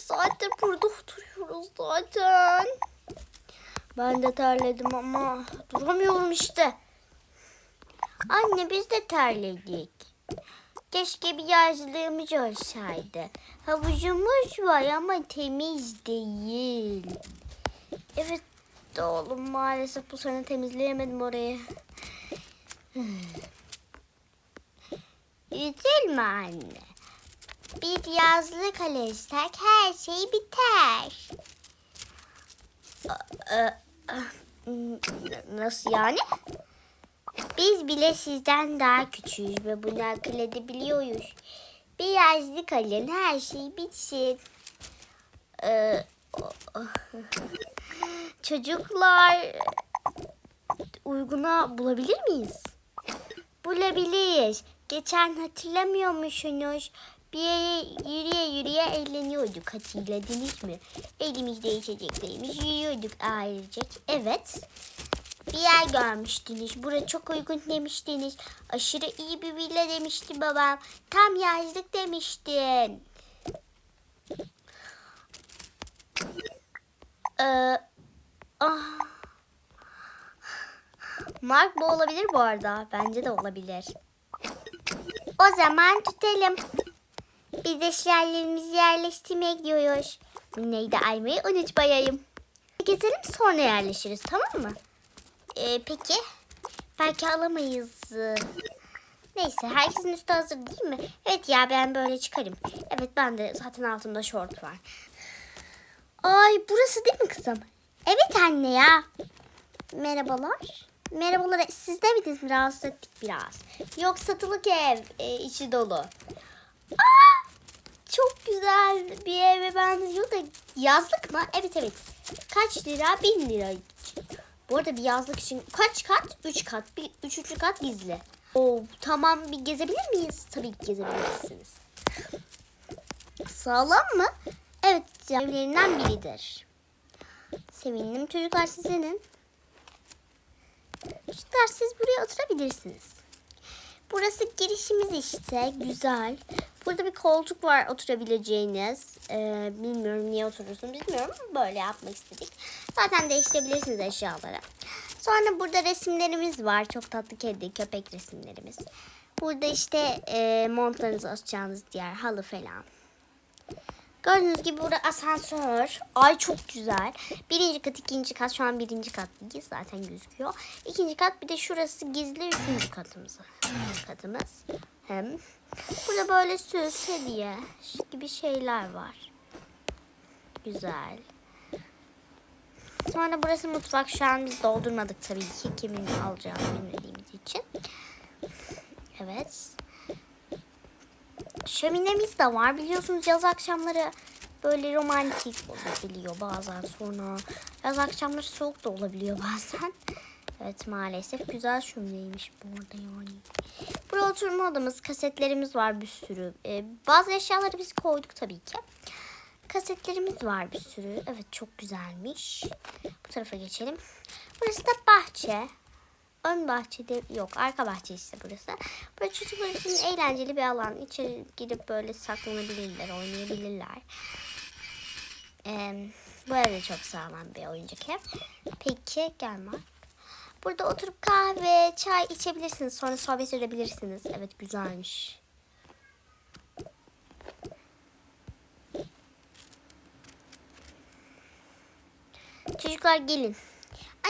saattir burada oturuyoruz zaten. Ben de terledim ama duramıyorum işte. Anne biz de terledik. Keşke bir yazlığımız olsaydı. Havucumuz var ama temiz değil. Evet oğlum maalesef bu sene temizleyemedim orayı. Üzülme anne. Bir yazlık alırsak her şey biter. Aa, aa, Nasıl yani? Biz bile sizden daha küçüğüz ve bunu akıl edebiliyoruz. Bir yazlık alın her şey bitsin. Ee, çocuklar uyguna bulabilir miyiz? Bulabiliriz. Geçen hatırlamıyor musunuz? Bir yere yürüye yürüye eğleniyorduk. Hatırladınız mı? Elimizde içeceklerimiz yürüyorduk ailecek. Evet. Bir yer görmüştünüz. Bura çok uygun demiştiniz. Aşırı iyi bir villa demişti babam. Tam yazlık demiştin. Ee, ah. Mark bu olabilir bu arada. Bence de olabilir. O zaman tutalım. Biz eşyalarımızı yerleştirmeye gidiyoruz. Mine'yi de almayı unutmayayım. Gezelim sonra yerleşiriz tamam mı? Ee, peki. Belki alamayız. Neyse herkesin üstü hazır değil mi? Evet ya ben böyle çıkarım. Evet ben de zaten altımda şort var. Ay burası değil mi kızım? Evet anne ya. Merhabalar. Merhabalar siz de miydiniz? Rahatsız ettik biraz. Yok satılık ev e, içi dolu. Aa, çok güzel bir eve benziyor da yazlık mı? Evet evet. Kaç lira? Bin lira. Bu arada bir yazlık için kaç kat? Üç kat. Bir üçüncü kat gizli. Oo, tamam bir gezebilir miyiz? Tabii ki gezebilirsiniz. Sağlam mı? Evet evlerinden biridir. Sevindim çocuklar sizinin. Çocuklar siz buraya oturabilirsiniz. Burası girişimiz işte. Güzel. Burada bir koltuk var oturabileceğiniz. Ee, bilmiyorum niye oturursun bilmiyorum böyle yapmak istedik. Zaten değiştirebilirsiniz eşyaları. Sonra burada resimlerimiz var. Çok tatlı kedi, köpek resimlerimiz. Burada işte e, montlarınızı asacağınız diğer halı falan. Gördüğünüz gibi burada asansör. Ay çok güzel. Birinci kat, ikinci kat. Şu an birinci kattayız. Zaten gözüküyor. İkinci kat bir de şurası gizli üçüncü katımız. Katımız. Hem burada böyle süs, hediye gibi şeyler var. Güzel. Sonra burası mutfak. Şu an biz doldurmadık tabii ki. Kimin alacağını bilmediğimiz için. Evet. Şöminemiz de var. Biliyorsunuz yaz akşamları böyle romantik olabiliyor bazen sonra. Yaz akşamları soğuk da olabiliyor bazen. Evet maalesef güzel şömineymiş bu arada yani. Buraya oturma odamız, kasetlerimiz var bir sürü. Ee, bazı eşyaları biz koyduk tabii ki. Kasetlerimiz var bir sürü. Evet çok güzelmiş. Bu tarafa geçelim. Burası da bahçe. Ön bahçede yok arka bahçe işte burası. Böyle çocuklar için eğlenceli bir alan. İçeri gidip böyle saklanabilirler, oynayabilirler. Ee, bu ev de çok sağlam bir oyuncak ev. Peki gel. Burada oturup kahve, çay içebilirsiniz. Sonra sohbet edebilirsiniz. Evet güzelmiş. Çocuklar gelin.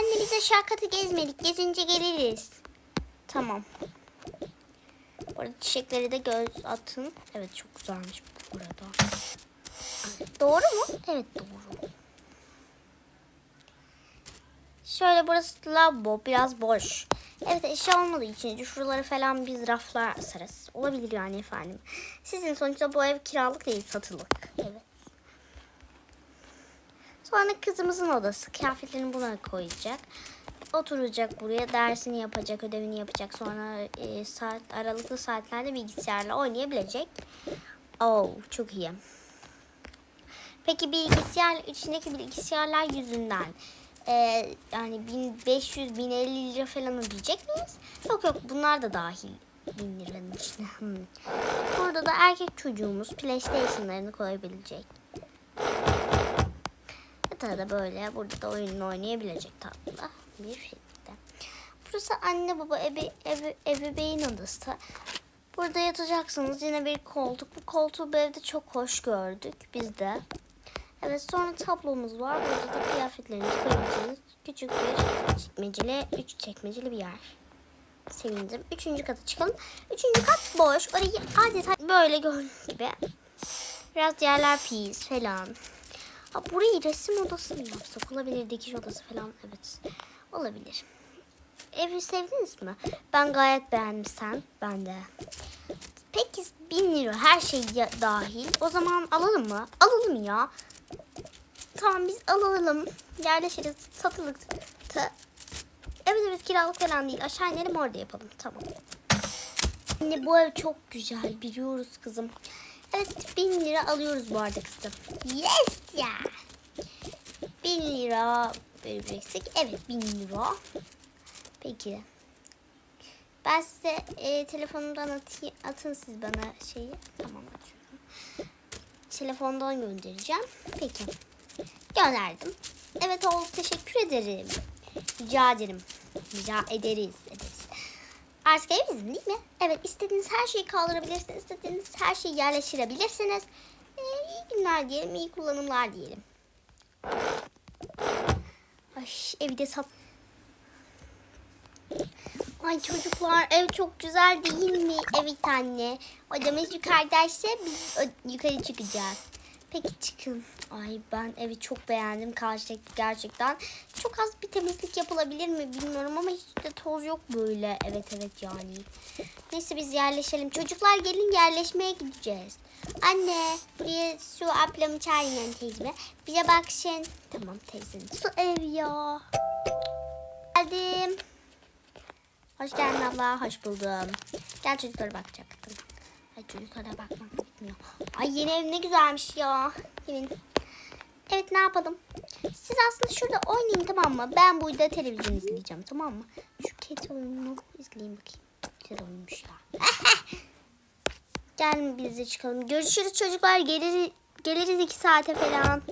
Anne biz aşağı katı gezmedik. Gezince geliriz. Tamam. Bu arada çiçekleri de göz atın. Evet çok güzelmiş bu burada. Doğru mu? Evet doğru. Şöyle burası lavabo biraz boş. Evet eşya olmadığı için şuraları falan biz raflar asarız. Olabilir yani efendim. Sizin sonuçta bu ev kiralık değil satılık. Evet. Sonra kızımızın odası. Kıyafetlerini buna koyacak. Oturacak buraya. Dersini yapacak, ödevini yapacak. Sonra e, saat aralıklı saatlerde bilgisayarla oynayabilecek. Oh, çok iyi. Peki bilgisayar içindeki bilgisayarlar yüzünden e, yani 1500 1050 lira falan ödeyecek miyiz? Yok yok bunlar da dahil 1000 liranın içine. Hmm. Burada da erkek çocuğumuz PlayStation'larını koyabilecek. Da böyle burada da oyununu oynayabilecek tatlı bir şekilde. Burası anne baba ebe, ebe, ebeveyn odası. Burada yatacaksınız yine bir koltuk. Bu koltuğu bu evde çok hoş gördük biz de. Evet sonra tablomuz var. Burada da kıyafetlerinizi koyabileceğiniz küçük bir çekmeceli, üç çekmeceli bir yer. Sevindim. Üçüncü kata çıkalım. Üçüncü kat boş. Orayı adeta böyle gördüğünüz gibi. Biraz yerler pis falan. Ha, burayı resim odası mı yapsak? Olabilir. Dikiş odası falan. Evet. Olabilir. Evi sevdiniz mi? Ben gayet beğendim sen. Ben de. Peki 1000 lira her şey dahil. O zaman alalım mı? Alalım ya. Tamam biz alalım. Yerleşiriz. Satılık. Ta- Evet evet kiralık falan değil. Aşağı inelim orada yapalım. Tamam. Anne bu ev çok güzel biliyoruz kızım. Evet 1000 lira alıyoruz bu arada kızım. Yes ya. 1000 lira vereceksek. Evet 1000 lira. Peki. Ben size e, telefonumdan atayım, atın siz bana şeyi. Tamam atıyorum. Telefondan göndereceğim. Peki. Gönderdim. Evet oldu teşekkür ederim. Rica ederim. Rica ederiz. Artık ev değil mi? Evet istediğiniz her şeyi kaldırabilirsiniz. istediğiniz her şeyi yerleştirebilirsiniz. Ee, iyi günler diyelim. iyi kullanımlar diyelim. Ay evi de sat. Ay çocuklar ev çok güzel değil mi? Evet anne. Odamız yukarıdaysa biz yukarı çıkacağız. Peki çıkın. Ay ben evi çok beğendim gerçek, gerçekten. Çok az bir temizlik yapılabilir mi bilmiyorum ama hiç de toz yok böyle. Evet evet yani. Neyse biz yerleşelim. Çocuklar gelin yerleşmeye gideceğiz. Anne buraya şu ablamı çağırın teyzeme. Bize baksın. Tamam teyzem. Su ev ya. Geldim. Hoş geldin abla. Hoş buldum. Gel çocuklara bakacaktım. Ay çocuklara bakmak bitmiyor. Ay yeni ev ne güzelmiş ya. Gelin. Evet ne yapalım? Siz aslında şurada oynayın tamam mı? Ben burada televizyon izleyeceğim tamam mı? Şu ket oyununu izleyeyim bakayım. Güzel oyunmuş ya. Gelin biz de çıkalım. Görüşürüz çocuklar. Geliriz, geliriz iki saate falan.